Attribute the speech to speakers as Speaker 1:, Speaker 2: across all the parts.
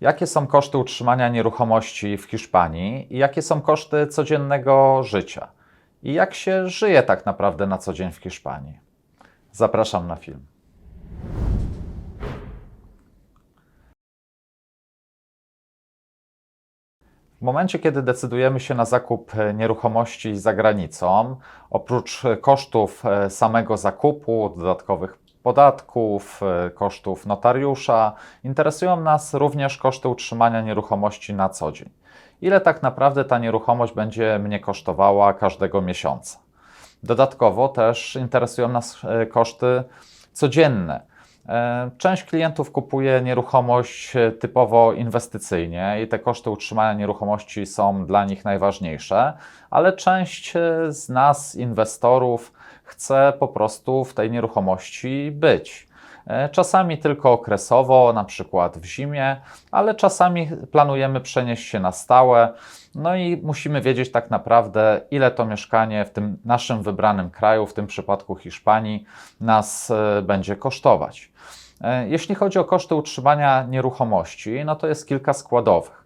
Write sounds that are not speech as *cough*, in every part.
Speaker 1: Jakie są koszty utrzymania nieruchomości w Hiszpanii i jakie są koszty codziennego życia? I jak się żyje tak naprawdę na co dzień w Hiszpanii? Zapraszam na film. W momencie, kiedy decydujemy się na zakup nieruchomości za granicą, oprócz kosztów e, samego zakupu, dodatkowych podatków, e, kosztów notariusza, interesują nas również koszty utrzymania nieruchomości na co dzień. Ile tak naprawdę ta nieruchomość będzie mnie kosztowała każdego miesiąca? Dodatkowo też interesują nas e, koszty codzienne. E, Część klientów kupuje nieruchomość e, typowo inwestycyjnie i te koszty utrzymania nieruchomości są dla nich najważniejsze, ale część e, z nas, inwestorów, chce po prostu w tej nieruchomości być. E, Czasami tylko okresowo, na przykład w zimie, ale czasami planujemy przenieść się na stałe. No i musimy wiedzieć tak naprawdę, ile to mieszkanie w tym naszym wybranym kraju, w tym przypadku Hiszpanii, nas e, będzie kosztować. E, Jeśli chodzi o koszty utrzymania nieruchomości, no to jest kilka składowych.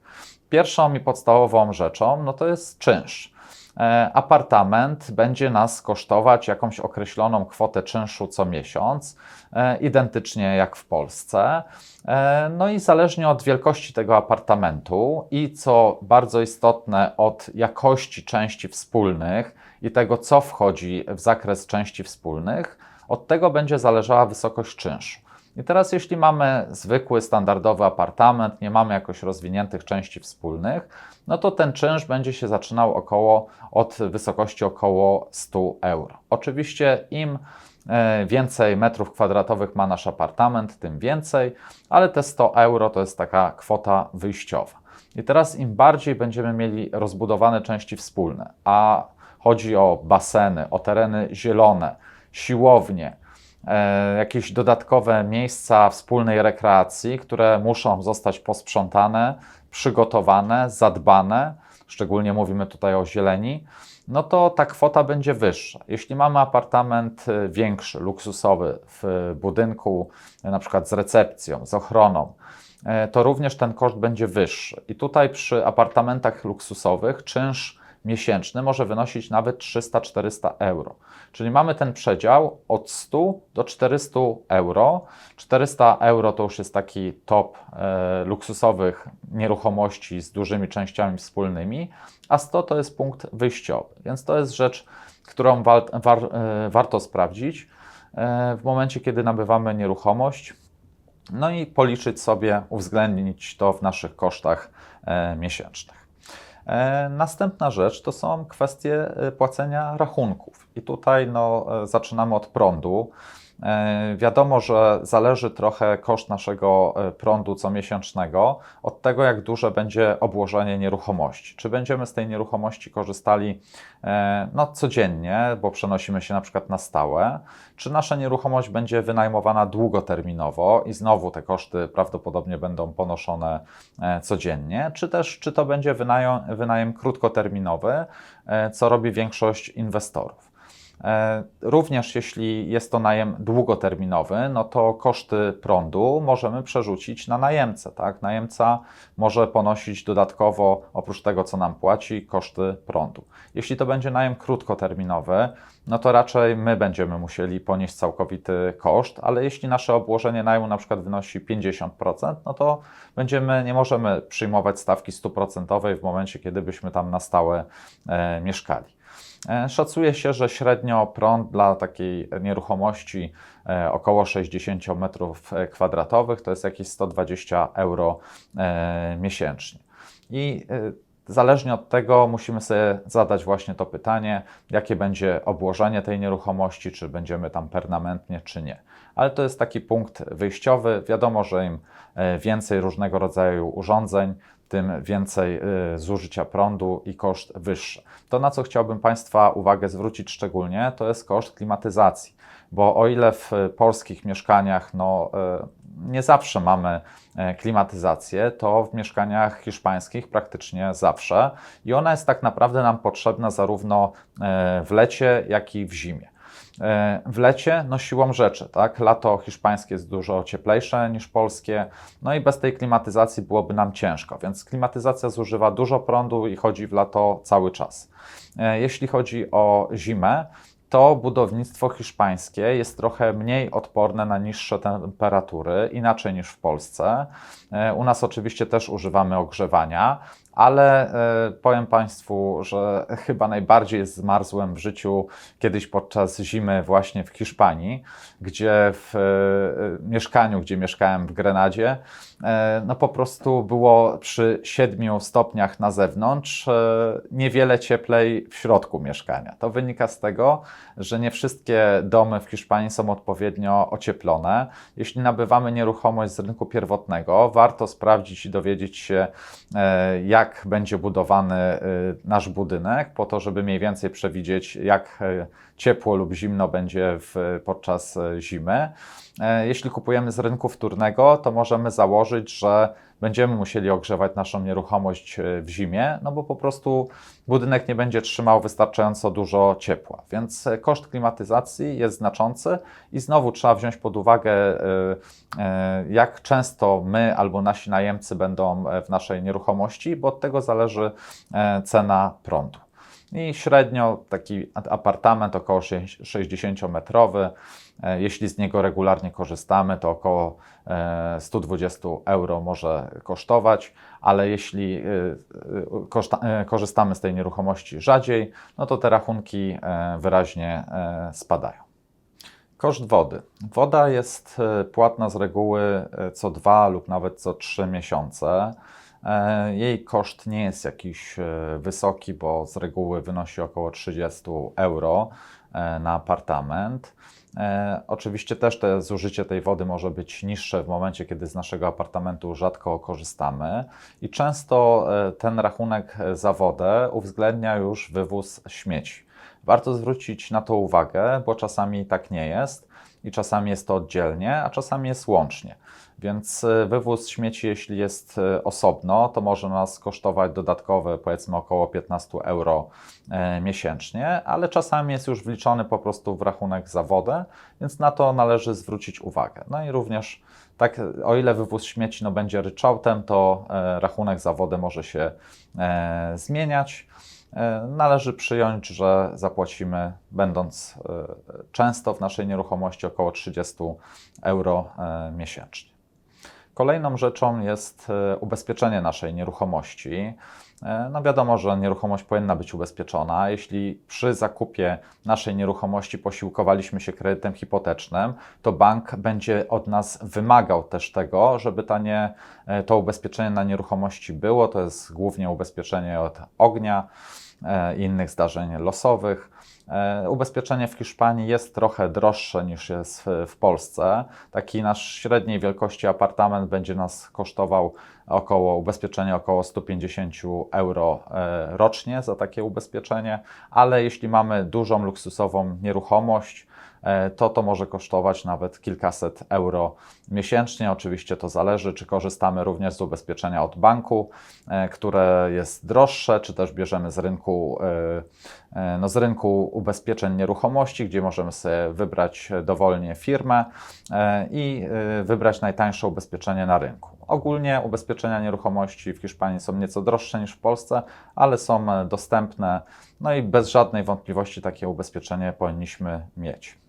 Speaker 1: Pierwszą i podstawową rzeczą no to jest czynsz. E, Apartament będzie nas kosztować jakąś określoną kwotę czynszu co miesiąc, e, identycznie jak w Polsce. E, No i zależnie od wielkości tego apartamentu i co bardzo istotne, od jakości części wspólnych i tego, co wchodzi w zakres części wspólnych, od tego będzie zależała wysokość czynszu. I teraz, jeśli mamy zwykły, standardowy apartament, nie mamy jakoś rozwiniętych części wspólnych, no to ten czynsz będzie się zaczynał około, od wysokości około 100 euro. Oczywiście im e, więcej metrów kwadratowych ma nasz apartament, tym więcej, ale te 100 euro to jest taka kwota wyjściowa. I teraz im bardziej będziemy mieli rozbudowane części wspólne, a chodzi o baseny, o tereny zielone, siłownie, jakieś dodatkowe miejsca wspólnej rekreacji, które muszą zostać posprzątane, przygotowane, zadbane, szczególnie mówimy tutaj o zieleni, no to ta kwota będzie wyższa. Jeśli mamy apartament e, większy, luksusowy w budynku, e, na przykład z recepcją, z ochroną, e, to również ten koszt będzie wyższy. I tutaj przy apartamentach luksusowych czynsz miesięczny może wynosić nawet 300-400 euro. Czyli mamy ten przedział od 100 do 400 euro. 400 euro to już jest taki top e, luksusowych nieruchomości z dużymi częściami wspólnymi, a 100 to jest punkt wyjściowy. Więc to jest rzecz, którą war, e, warto sprawdzić e, w momencie, kiedy nabywamy nieruchomość. No i policzyć sobie, uwzględnić to w naszych kosztach e, miesięcznych. E, Następna rzecz to są kwestie e, płacenia rachunków. I tutaj no, e, zaczynamy od prądu. E, Wiadomo, że zależy trochę koszt naszego e, prądu comiesięcznego od tego, jak duże będzie obłożenie nieruchomości. Czy będziemy z tej nieruchomości korzystali e, no, codziennie, bo przenosimy się na przykład na stałe, czy nasza nieruchomość będzie wynajmowana długoterminowo i znowu te koszty prawdopodobnie będą ponoszone codziennie, czy też czy to będzie wynajem, wynajem krótkoterminowy, co robi większość inwestorów. E, Również jeśli jest to najem długoterminowy, no to koszty prądu możemy przerzucić na najemcę. Tak? Najemca może ponosić dodatkowo, oprócz tego co nam płaci, koszty prądu. Jeśli to będzie najem krótkoterminowy, no to raczej my będziemy musieli ponieść całkowity koszt, ale jeśli nasze obłożenie najmu na przykład wynosi 50%, no to będziemy, nie możemy przyjmować stawki stuprocentowej w momencie, kiedy byśmy tam na stałe e, mieszkali. E, Szacuje się, że średnio prąd dla takiej nieruchomości e, około 60 m2 to jest jakieś 120 euro e, miesięcznie. I e, zależnie od tego musimy sobie zadać właśnie to pytanie, jakie będzie obłożenie tej nieruchomości, czy będziemy tam permanentnie, czy nie. Ale to jest taki punkt wyjściowy. Wiadomo, że im e, więcej różnego rodzaju urządzeń, tym więcej y, zużycia prądu i koszt wyższy. To, na co chciałbym Państwa uwagę zwrócić szczególnie, to jest koszt klimatyzacji, bo o ile w polskich mieszkaniach no, y, nie zawsze mamy klimatyzację, to w mieszkaniach hiszpańskich praktycznie zawsze i ona jest tak naprawdę nam potrzebna zarówno w lecie, jak i w zimie. E, w lecie, no siłą rzeczy, tak? Lato hiszpańskie jest dużo cieplejsze niż polskie, no i bez tej klimatyzacji byłoby nam ciężko, więc klimatyzacja zużywa dużo prądu i chodzi w lato cały czas. E, jeśli chodzi o zimę, to budownictwo hiszpańskie jest trochę mniej odporne na niższe temperatury, inaczej niż w Polsce. E, u nas oczywiście też używamy ogrzewania, ale e, powiem Państwu, że *laughs* chyba najbardziej zmarzłem w życiu kiedyś podczas zimy właśnie w Hiszpanii, gdzie w e, mieszkaniu, gdzie mieszkałem w Grenadzie, no po prostu było przy 7 stopniach na zewnątrz, niewiele cieplej w środku mieszkania. To wynika z tego, że nie wszystkie domy w Hiszpanii są odpowiednio ocieplone. Jeśli nabywamy nieruchomość z rynku pierwotnego, warto sprawdzić i dowiedzieć się, e, jak będzie budowany e, nasz budynek, po to, żeby mniej więcej przewidzieć, jak e, ciepło lub zimno będzie w, podczas zimy. Jeśli kupujemy z rynku wtórnego, to możemy założyć, że będziemy musieli ogrzewać naszą nieruchomość w zimie, no bo po prostu budynek nie będzie trzymał wystarczająco dużo ciepła. Więc koszt klimatyzacji jest znaczący i znowu trzeba wziąć pod uwagę, jak często my albo nasi najemcy będą w naszej nieruchomości, bo od tego zależy cena prądu. I średnio taki apartament około 60-metrowy, e, jeśli z niego regularnie korzystamy, to około 120 e, euro może kosztować, ale jeśli e, korzystamy z tej nieruchomości rzadziej, no to te rachunki wyraźnie spadają. Koszt wody. Woda jest płatna z reguły co dwa lub nawet co trzy miesiące. E, jej koszt nie jest jakiś e, wysoki, bo z reguły wynosi około 30 euro e, na apartament. Oczywiście też te zużycie tej wody może być niższe w momencie, kiedy z naszego apartamentu rzadko korzystamy i często ten rachunek za wodę uwzględnia już wywóz śmieci. Warto zwrócić na to uwagę, bo czasami tak nie jest i czasami jest to oddzielnie, a czasami jest łącznie. Więc e, wywóz śmieci, jeśli jest e, osobno, to może nas kosztować dodatkowe, powiedzmy około 15 euro e, miesięcznie, ale czasami jest już wliczony po prostu w rachunek za wodę, więc na to należy zwrócić uwagę. No i również tak, o ile wywóz śmieci no, będzie ryczałtem, to rachunek za wodę może się zmieniać. Należy przyjąć, że zapłacimy, będąc często w naszej nieruchomości, około 30 euro miesięcznie. Kolejną rzeczą jest e, ubezpieczenie naszej nieruchomości. E, no wiadomo, że nieruchomość powinna być ubezpieczona. Jeśli przy zakupie naszej nieruchomości posiłkowaliśmy się kredytem hipotecznym, to bank będzie od nas wymagał też tego, żeby ta nie, e, to ubezpieczenie na nieruchomości było. To jest głównie ubezpieczenie od ognia i innych zdarzeń losowych. E, ubezpieczenie w Hiszpanii jest trochę droższe niż jest w Polsce. Taki nasz średniej wielkości apartament będzie nas kosztował około ubezpieczenie około 150 euro e, rocznie za takie ubezpieczenie, ale jeśli mamy dużą luksusową nieruchomość, E, to to może kosztować nawet kilkaset euro miesięcznie. Oczywiście to zależy, czy korzystamy również z ubezpieczenia od banku, e, które jest droższe, czy też bierzemy z rynku, e, no z rynku ubezpieczeń nieruchomości, gdzie możemy sobie wybrać dowolnie firmę i wybrać najtańsze ubezpieczenie na rynku. Ogólnie ubezpieczenia nieruchomości w Hiszpanii są nieco droższe niż w Polsce, ale są dostępne, no i bez żadnej wątpliwości takie ubezpieczenie powinniśmy mieć.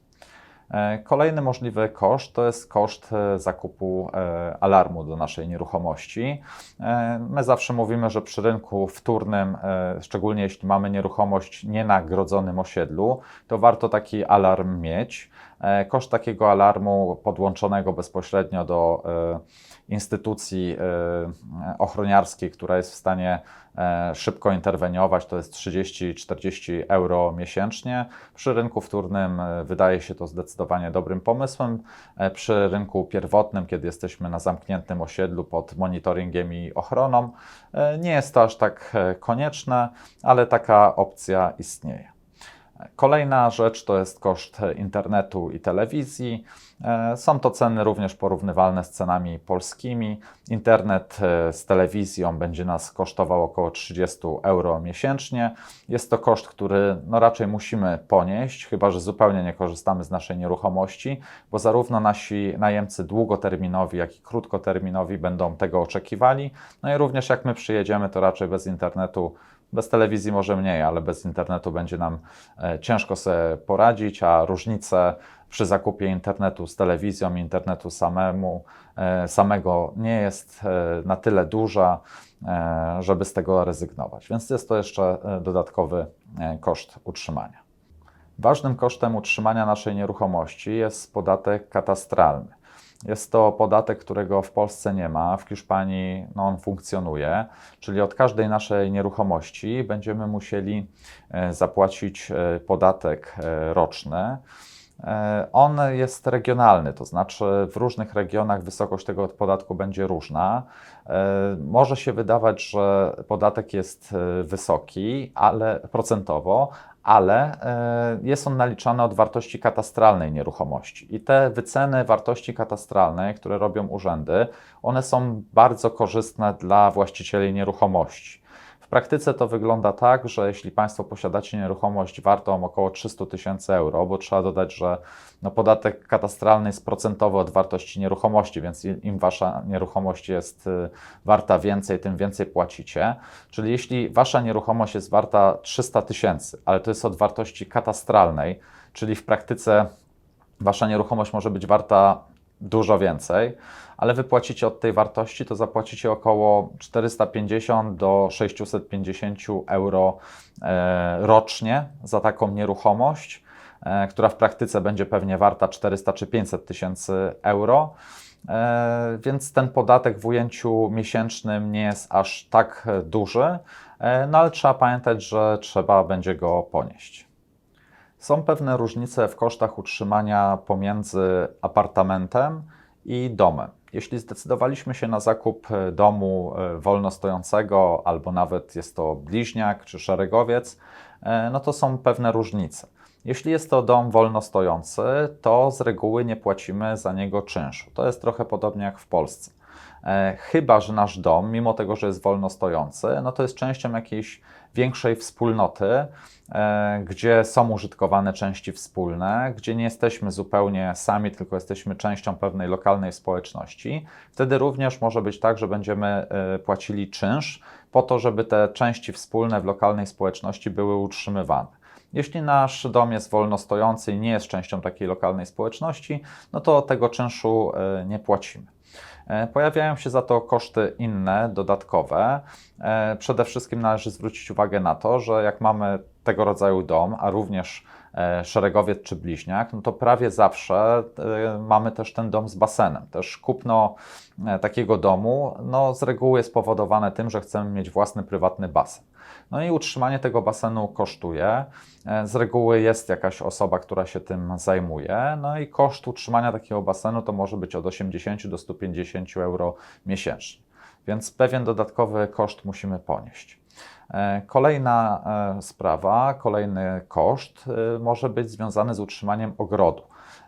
Speaker 1: E, kolejny możliwy koszt to jest koszt e, zakupu e, alarmu do naszej nieruchomości. My zawsze mówimy, że przy rynku wtórnym, szczególnie jeśli mamy nieruchomość nie na grodzonym osiedlu, to warto taki alarm mieć. Koszt takiego alarmu podłączonego bezpośrednio do instytucji ochroniarskiej, która jest w stanie E, szybko interweniować, to jest 30-40 euro miesięcznie. Przy rynku wtórnym e, wydaje się to zdecydowanie dobrym pomysłem. E, przy rynku pierwotnym, kiedy jesteśmy na zamkniętym osiedlu pod monitoringiem i ochroną, nie jest to aż tak konieczne, ale taka opcja istnieje. Kolejna rzecz to jest koszt internetu i telewizji. E, Są to ceny również porównywalne z cenami polskimi. Internet e, z telewizją będzie nas kosztował około 30 euro miesięcznie. Jest to koszt, który no raczej musimy ponieść, chyba że zupełnie nie korzystamy z naszej nieruchomości, bo zarówno nasi najemcy długoterminowi, jak i krótkoterminowi będą tego oczekiwali. No i również jak my przyjedziemy, to raczej bez internetu bez telewizji może mniej, ale bez internetu będzie nam e, ciężko sobie poradzić, a różnice przy zakupie internetu z telewizją, internetu samemu, e, samego nie jest e, na tyle duża, żeby z tego rezygnować. Więc jest to jeszcze dodatkowy koszt utrzymania. Ważnym kosztem utrzymania naszej nieruchomości jest podatek katastralny. Jest to podatek, którego w Polsce nie ma, w Hiszpanii no, on funkcjonuje, czyli od każdej naszej nieruchomości będziemy musieli e, zapłacić e, podatek e, roczny. On jest regionalny, to znaczy w różnych regionach wysokość tego podatku będzie różna. Może się wydawać, że podatek jest wysoki, ale procentowo, ale e, jest on naliczany od wartości katastralnej nieruchomości. I te wyceny wartości katastralnej, które robią urzędy, one są bardzo korzystne dla właścicieli nieruchomości. Praktyce to wygląda tak, że jeśli Państwo posiadacie nieruchomość wartą około 300 tysięcy euro, bo trzeba dodać, że no podatek katastralny jest procentowy od wartości nieruchomości, więc im im Wasza nieruchomość jest y, warta więcej, tym więcej płacicie. Czyli jeśli Wasza nieruchomość jest warta 300 tysięcy, ale to jest od wartości katastralnej, czyli w praktyce Wasza nieruchomość może być warta dużo więcej, ale wy płacicie od tej wartości, to zapłacicie około 450 do 650 euro e, rocznie za taką nieruchomość, e, która w praktyce będzie pewnie warta 400 czy 500 tysięcy euro. E, Więc ten podatek w ujęciu miesięcznym nie jest aż tak duży, no ale trzeba pamiętać, że trzeba będzie go ponieść. Są pewne różnice w kosztach utrzymania pomiędzy apartamentem i domem. Jeśli zdecydowaliśmy się na zakup e, domu e, wolnostojącego, albo nawet jest to bliźniak czy szeregowiec, e, no to są pewne różnice. Jeśli jest to dom wolnostojący, to z reguły nie płacimy za niego czynszu. To jest trochę podobnie jak w Polsce. Chyba, że nasz dom, mimo tego, że jest wolnostojący, no to jest częścią jakiejś większej wspólnoty, e, gdzie są użytkowane części wspólne, gdzie nie jesteśmy zupełnie sami, tylko jesteśmy częścią pewnej lokalnej społeczności. Wtedy również może być tak, że będziemy e, płacili czynsz po to, żeby te części wspólne w lokalnej społeczności były utrzymywane. Jeśli nasz dom jest wolnostojący i nie jest częścią takiej lokalnej społeczności, no to tego czynszu e, nie płacimy. E, Pojawiają się za to koszty inne, dodatkowe. E, Przede wszystkim należy zwrócić uwagę na to, że jak mamy tego rodzaju dom, a również szeregowiec czy bliźniak, no to prawie zawsze mamy też ten dom z basenem. Też kupno takiego domu no, z reguły jest spowodowane tym, że chcemy mieć własny prywatny basen. No i utrzymanie tego basenu kosztuje. E, Z reguły jest jakaś osoba, która się tym zajmuje. No i koszt utrzymania takiego basenu to może być od 80 do 150 euro miesięcznie. Więc pewien dodatkowy koszt musimy ponieść. E, Kolejna e, sprawa, kolejny koszt może być związany z utrzymaniem ogrodu.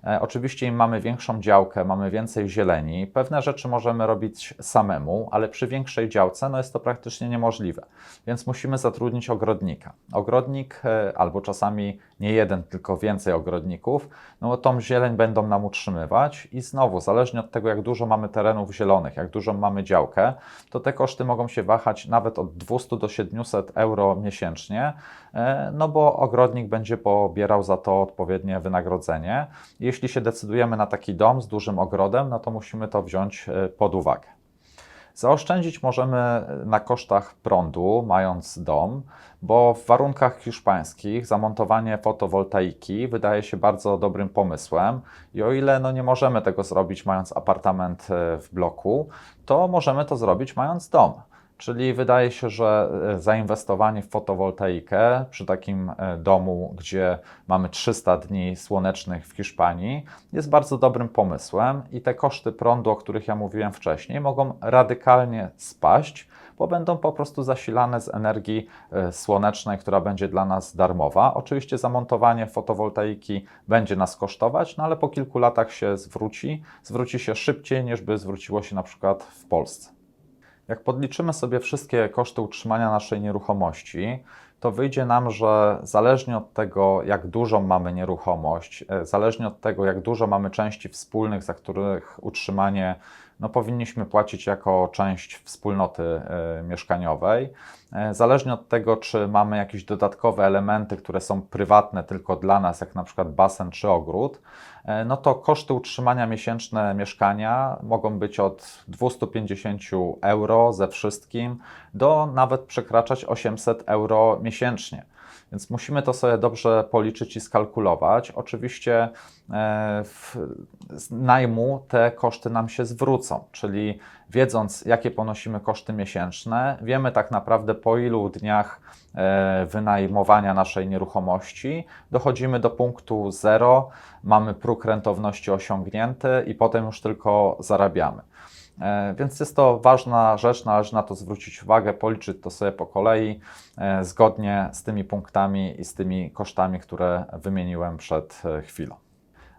Speaker 1: E, Oczywiście im mamy większą działkę, mamy więcej zieleni, pewne rzeczy możemy robić samemu, ale przy większej działce no jest to praktycznie niemożliwe. Więc musimy zatrudnić ogrodnika. Ogrodnik, e, albo czasami nie jeden, tylko więcej ogrodników, no bo tą zieleń będą nam utrzymywać i znowu, zależnie od tego, jak dużo mamy terenów zielonych, jak dużą mamy działkę, to te koszty mogą się wahać nawet od 200 do 700 euro miesięcznie, e, no bo ogrodnik będzie pobierał za to odpowiednie wynagrodzenie. Jeśli się decydujemy na taki dom z dużym ogrodem, no to musimy to wziąć e, pod uwagę. Zaoszczędzić możemy na kosztach prądu, mając dom, bo w warunkach hiszpańskich zamontowanie fotowoltaiki wydaje się bardzo dobrym pomysłem. I o ile no, nie możemy tego zrobić mając apartament e, w bloku, to możemy to zrobić mając dom. Czyli wydaje się, że e, zainwestowanie w fotowoltaikę przy takim e, domu, gdzie mamy 300 dni słonecznych w Hiszpanii, jest bardzo dobrym pomysłem i te koszty prądu, o których ja mówiłem wcześniej, mogą radykalnie spaść, bo będą po prostu zasilane z energii e, słonecznej, która będzie dla nas darmowa. Oczywiście zamontowanie fotowoltaiki będzie nas kosztować, no ale po kilku latach się zwróci, zwróci się szybciej niż by zwróciło się na przykład w Polsce. Jak podliczymy sobie wszystkie koszty utrzymania naszej nieruchomości, to wyjdzie nam, że zależnie od tego, jak dużą mamy nieruchomość, e, zależnie od tego, jak dużo mamy części wspólnych, za których utrzymanie no, powinniśmy płacić jako część wspólnoty e, mieszkaniowej. E, zależnie od tego, czy mamy jakieś dodatkowe elementy, które są prywatne tylko dla nas, jak na przykład basen czy ogród, e, no to koszty utrzymania miesięczne mieszkania mogą być od 250 euro ze wszystkim do nawet przekraczać 800 euro miesięcznie. Więc musimy to sobie dobrze policzyć i skalkulować. Oczywiście e, w najmu te koszty nam się zwrócą, czyli wiedząc, jakie ponosimy koszty miesięczne, wiemy tak naprawdę po ilu dniach e, wynajmowania naszej nieruchomości dochodzimy do punktu zero, mamy próg rentowności osiągnięty i potem już tylko zarabiamy. E, więc jest to ważna rzecz, należy na to zwrócić uwagę, policzyć to sobie po kolei, e, zgodnie z tymi punktami i z tymi kosztami, które wymieniłem przed e, chwilą.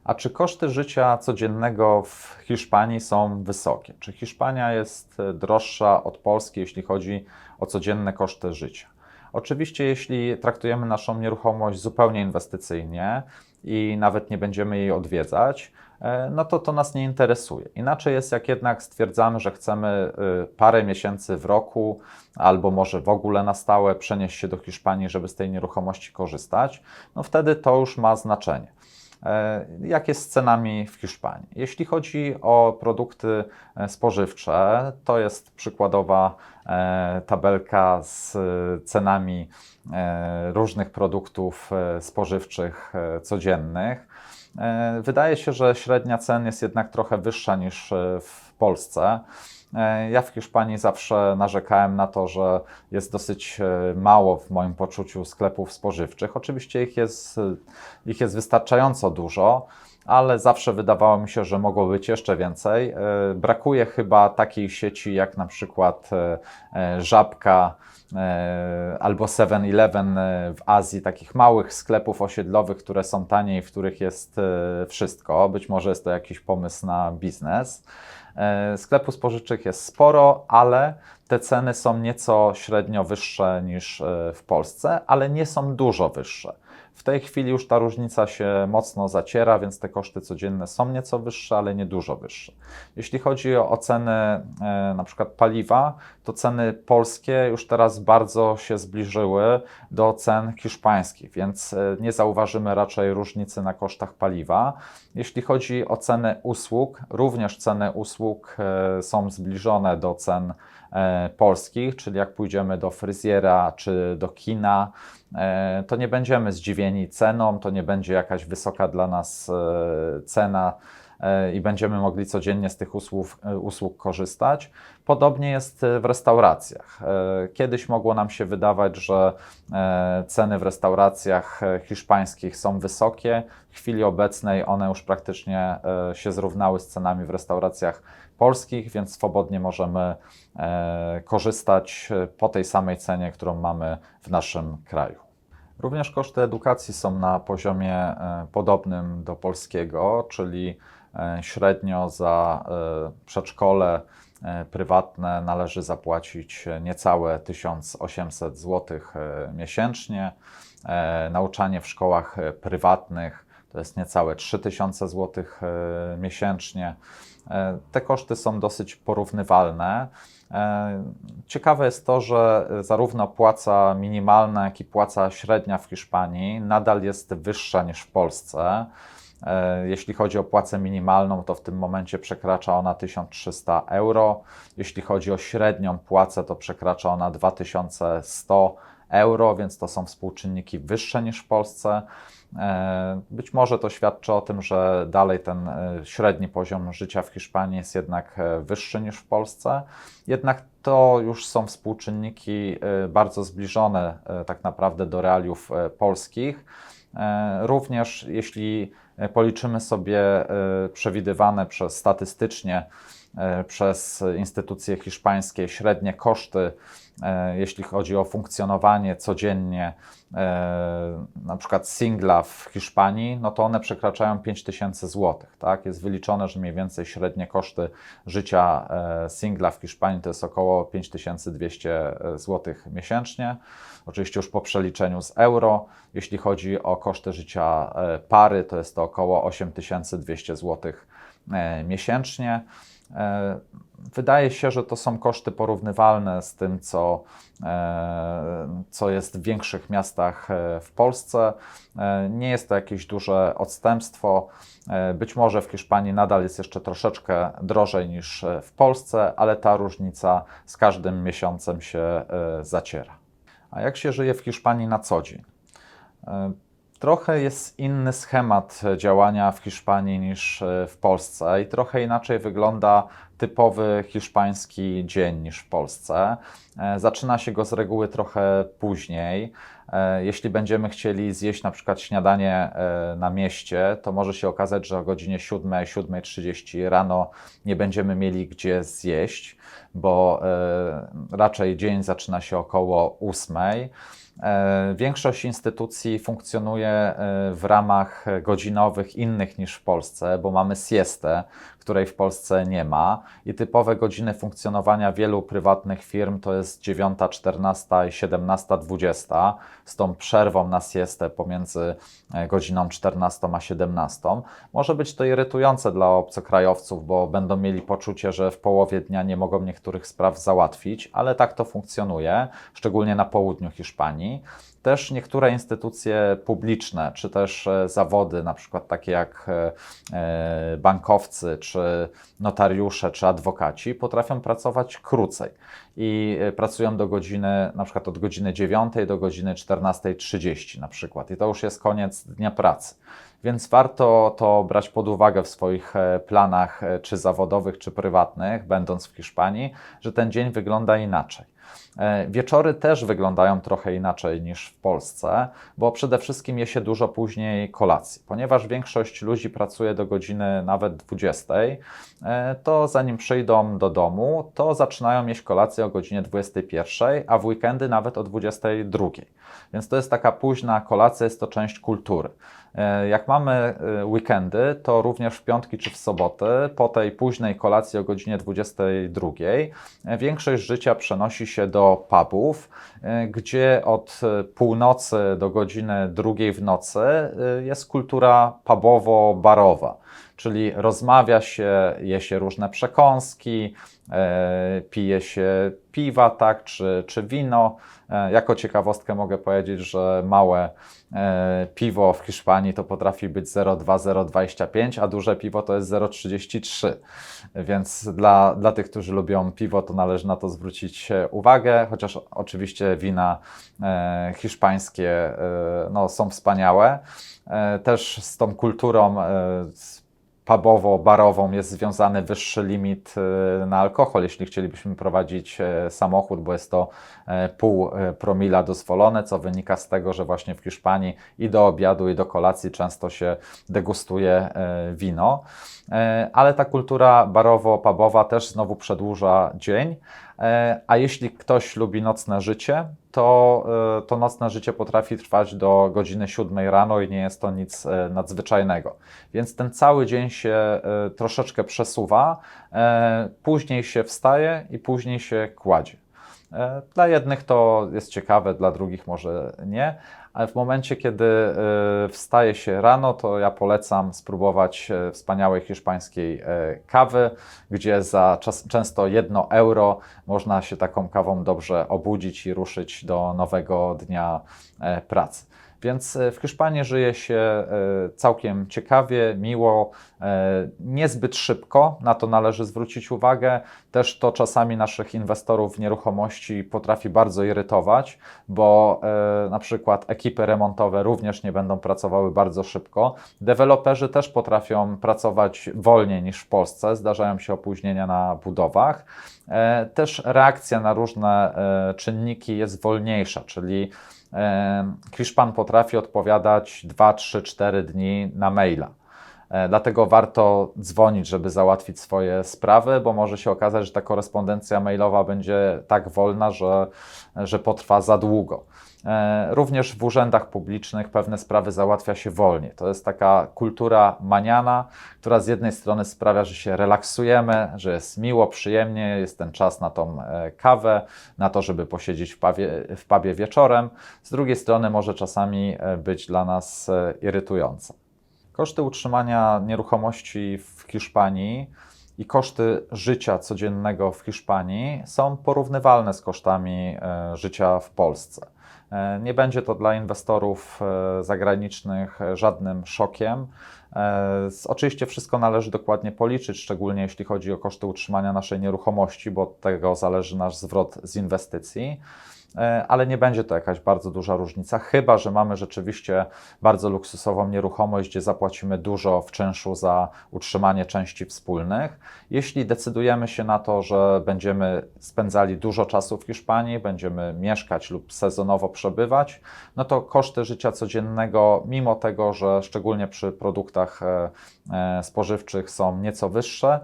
Speaker 1: A czy koszty życia codziennego w Hiszpanii są wysokie? Czy Hiszpania jest droższa od Polski, jeśli chodzi o codzienne koszty życia? Oczywiście, jeśli traktujemy naszą nieruchomość zupełnie inwestycyjnie i nawet nie będziemy jej odwiedzać, E, no to to nas nie interesuje. Inaczej jest, jak jednak stwierdzamy, że chcemy y, parę miesięcy w roku, albo może w ogóle na stałe przenieść się do Hiszpanii, żeby z tej nieruchomości korzystać, no wtedy to już ma znaczenie. E, jak jest z cenami w Hiszpanii? Jeśli chodzi o produkty e, spożywcze, to jest przykładowa tabelka z cenami różnych produktów spożywczych codziennych. E, wydaje się, że średnia cen jest jednak trochę wyższa niż e, w Polsce. E, ja w Hiszpanii zawsze narzekałem na to, że jest dosyć mało w moim poczuciu sklepów spożywczych. Oczywiście ich jest, ich jest wystarczająco dużo, ale zawsze wydawało mi się, że mogło być jeszcze więcej. Brakuje chyba takiej sieci jak na przykład Żabka E, albo 7-Eleven e, w Azji, takich małych sklepów osiedlowych, które są tanie i w których jest e, wszystko. Być może jest to jakiś pomysł na biznes. Sklepów spożywczych jest sporo, ale te ceny są nieco średnio wyższe niż w Polsce, ale nie są dużo wyższe. W tej chwili już ta różnica się mocno zaciera, więc te koszty codzienne są nieco wyższe, ale nie dużo wyższe. Jeśli chodzi o ceny e, na przykład paliwa, to ceny polskie już teraz bardzo się zbliżyły do cen hiszpańskich, więc e, nie zauważymy raczej różnicy na kosztach paliwa. Jeśli chodzi o ceny usług, również ceny usług e, są zbliżone do cen polskich, czyli jak pójdziemy do fryzjera czy do kina, E, to nie będziemy zdziwieni ceną, to nie będzie jakaś wysoka dla nas e, cena. e, i będziemy mogli codziennie z tych usług, usług korzystać. Podobnie jest w restauracjach. Kiedyś mogło nam się wydawać, że ceny w restauracjach hiszpańskich są wysokie. W chwili obecnej one już praktycznie się zrównały z cenami w restauracjach polskich, więc swobodnie możemy korzystać po tej samej cenie, którą mamy w naszym kraju. Również koszty edukacji są na poziomie e, podobnym do polskiego, czyli e, średnio za e, przedszkole prywatne należy zapłacić niecałe 1800 zł miesięcznie. Nauczanie w szkołach prywatnych to jest niecałe 3000 zł miesięcznie. Te koszty są dosyć porównywalne. E, ciekawe jest to, że zarówno płaca minimalna, jak i płaca średnia w Hiszpanii nadal jest wyższa niż w Polsce. E, jeśli chodzi o płacę minimalną, to w tym momencie przekracza ona 1300 euro. Jeśli chodzi o średnią płacę, to przekracza ona 2100 euro, więc to są współczynniki wyższe niż w Polsce. E, być może to świadczy o tym, że dalej ten e, średni poziom życia w Hiszpanii jest jednak wyższy niż w Polsce. Jednak to już są współczynniki bardzo zbliżone tak naprawdę do realiów polskich. Również jeśli policzymy sobie przewidywane przez statystycznie e, przez instytucje hiszpańskie średnie koszty, e, jeśli chodzi o funkcjonowanie codziennie, e, na przykład singla w Hiszpanii, no to one przekraczają 5000 zł. Tak? Jest wyliczone, że mniej więcej średnie koszty życia singla w Hiszpanii to jest około 5200 zł miesięcznie. Oczywiście już po przeliczeniu z euro. Jeśli chodzi o koszty życia pary, to jest to około 8200 zł miesięcznie. E, wydaje się, że to są koszty porównywalne z tym, co, e, co jest w większych miastach e, w Polsce. Nie jest to jakieś duże odstępstwo. Być może w Hiszpanii nadal jest jeszcze troszeczkę drożej niż w Polsce, ale ta różnica z każdym miesiącem się zaciera. A jak się żyje w Hiszpanii na co dzień? Trochę jest inny schemat działania w Hiszpanii niż e, w Polsce i trochę inaczej wygląda typowy hiszpański dzień niż w Polsce. E, zaczyna się go z reguły trochę później. E, jeśli będziemy chcieli zjeść na przykład śniadanie na mieście, to może się okazać, że o godzinie 7, 7.30 rano nie będziemy mieli gdzie zjeść, bo raczej dzień zaczyna się około 8. E, większość instytucji funkcjonuje e, w ramach godzinowych innych niż w Polsce, bo mamy siestę, której w Polsce nie ma i typowe godziny funkcjonowania wielu prywatnych firm to jest 9, 14 i 17, 20 z tą przerwą na siestę pomiędzy e, godziną 14 a 17. Może być to irytujące dla obcokrajowców, bo będą mieli poczucie, że w połowie dnia nie mogą niektórych spraw załatwić, ale tak to funkcjonuje, szczególnie na południu Hiszpanii. Też niektóre instytucje publiczne, czy też e, zawody, na przykład takie jak e, e, bankowcy, czy notariusze, czy adwokaci, potrafią pracować krócej i pracują do godziny, na przykład od godziny 9 do godziny 14.30 na przykład. I to już jest koniec dnia pracy. Więc warto to brać pod uwagę w swoich planach, czy zawodowych, czy prywatnych, będąc w Hiszpanii, że ten dzień wygląda inaczej. E, wieczory też wyglądają trochę inaczej niż w Polsce, bo przede wszystkim je się dużo później kolacji. Ponieważ większość ludzi pracuje do godziny nawet 20, e, to zanim przyjdą do domu, to zaczynają jeść kolację o godzinie 21, a w weekendy nawet o 22. Więc to jest taka późna kolacja, jest to część kultury. E, jak mamy e, weekendy, to również w piątki czy w soboty, po tej późnej kolacji o godzinie 22, e, większość życia przenosi się do pubów, gdzie od północy do godziny drugiej w nocy jest kultura pubowo-barowa czyli rozmawia się, je się różne przekąski, e, pije się piwa, tak, czy, czy wino. E, jako ciekawostkę mogę powiedzieć, że małe e, piwo w Hiszpanii to potrafi być 0,2, 0,25, a duże piwo to jest 0,33. Więc dla, dla tych, którzy lubią piwo, to należy na to zwrócić uwagę, chociaż oczywiście wina hiszpańskie no, są wspaniałe. Też z tą kulturą pubowo-barową jest związany wyższy limit e, na alkohol, jeśli chcielibyśmy prowadzić e, samochód, bo jest to e, pół promila dozwolone, co wynika z tego, że właśnie w Hiszpanii i do obiadu, i do kolacji często się degustuje wino. Ale ta kultura barowo-pubowa też znowu przedłuża dzień. A jeśli ktoś lubi nocne życie, to, e, to nocne życie potrafi trwać do godziny 7 rano i nie jest to nic e, nadzwyczajnego. Więc ten cały dzień się e, troszeczkę przesuwa, później się wstaje i później się kładzie. Dla jednych to jest ciekawe, dla drugich może nie, ale w momencie, kiedy e, wstaje się rano, to ja polecam spróbować e, wspaniałej hiszpańskiej e, kawy, gdzie za czas, często jedno euro można się taką kawą dobrze obudzić i ruszyć do nowego dnia pracy. Więc w Hiszpanii żyje się całkiem ciekawie, miło, niezbyt szybko, na to należy zwrócić uwagę. Też to czasami naszych inwestorów w nieruchomości potrafi bardzo irytować, bo na przykład ekipy remontowe również nie będą pracowały bardzo szybko. Deweloperzy też potrafią pracować wolniej niż w Polsce, zdarzają się opóźnienia na budowach. E, też reakcja na różne e, czynniki jest wolniejsza, czyli Hiszpan potrafi odpowiadać 2, 3, 4 dni na maila. E, Dlatego warto dzwonić, żeby załatwić swoje sprawy, bo może się okazać, że ta korespondencja mailowa będzie tak wolna, że, że potrwa za długo. E, Również w urzędach publicznych pewne sprawy załatwia się wolniej. To jest taka kultura maniana, która z jednej strony sprawia, że się relaksujemy, że jest miło, przyjemnie, jest ten czas na tą e, kawę, na to, żeby posiedzieć w pubie, w pubie wieczorem. Z drugiej strony może czasami być dla nas irytująca. Koszty utrzymania nieruchomości w Hiszpanii i koszty życia codziennego w Hiszpanii są porównywalne z kosztami e, życia w Polsce. E, Nie będzie to dla inwestorów e, zagranicznych żadnym szokiem. Oczywiście wszystko należy dokładnie policzyć, szczególnie jeśli chodzi o koszty utrzymania naszej nieruchomości, bo od tego zależy nasz zwrot z inwestycji. E, Ale nie będzie to jakaś bardzo duża różnica, chyba że mamy rzeczywiście bardzo luksusową nieruchomość, gdzie zapłacimy dużo w czynszu za utrzymanie części wspólnych. Jeśli decydujemy się na to, że będziemy spędzali dużo czasu w Hiszpanii, będziemy mieszkać lub sezonowo przebywać, no to koszty życia codziennego, mimo tego, że szczególnie przy produktach e, e, spożywczych są nieco wyższe,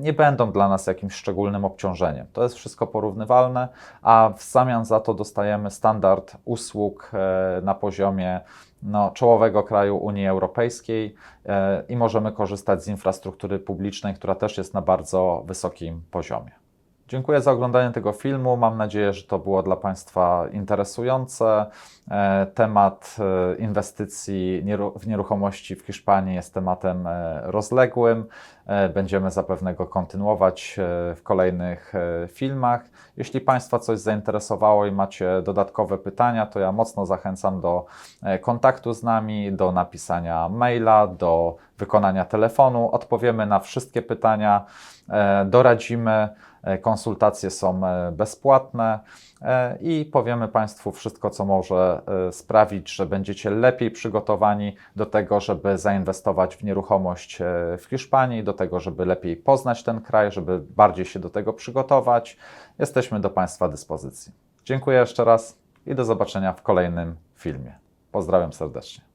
Speaker 1: nie będą dla nas jakimś szczególnym obciążeniem. To jest wszystko porównywalne, a w zamian za to dostajemy standard usług e, na poziomie no, czołowego kraju Unii Europejskiej e, i możemy korzystać z infrastruktury publicznej, która też jest na bardzo wysokim poziomie. Dziękuję za oglądanie tego filmu. Mam nadzieję, że to było dla Państwa interesujące. E, Temat e, inwestycji w nieruchomości w Hiszpanii jest tematem e, rozległym. Będziemy zapewne go kontynuować w kolejnych filmach. Jeśli Państwa coś zainteresowało i macie dodatkowe pytania, to ja mocno zachęcam do kontaktu z nami, do napisania maila, do wykonania telefonu. Odpowiemy na wszystkie pytania, doradzimy. E, Konsultacje są e, bezpłatne e, i powiemy Państwu wszystko, co może sprawić, że będziecie lepiej przygotowani do tego, żeby zainwestować w nieruchomość w Hiszpanii, do tego, żeby lepiej poznać ten kraj, żeby bardziej się do tego przygotować. Jesteśmy do Państwa dyspozycji. Dziękuję jeszcze raz i do zobaczenia w kolejnym filmie. Pozdrawiam serdecznie.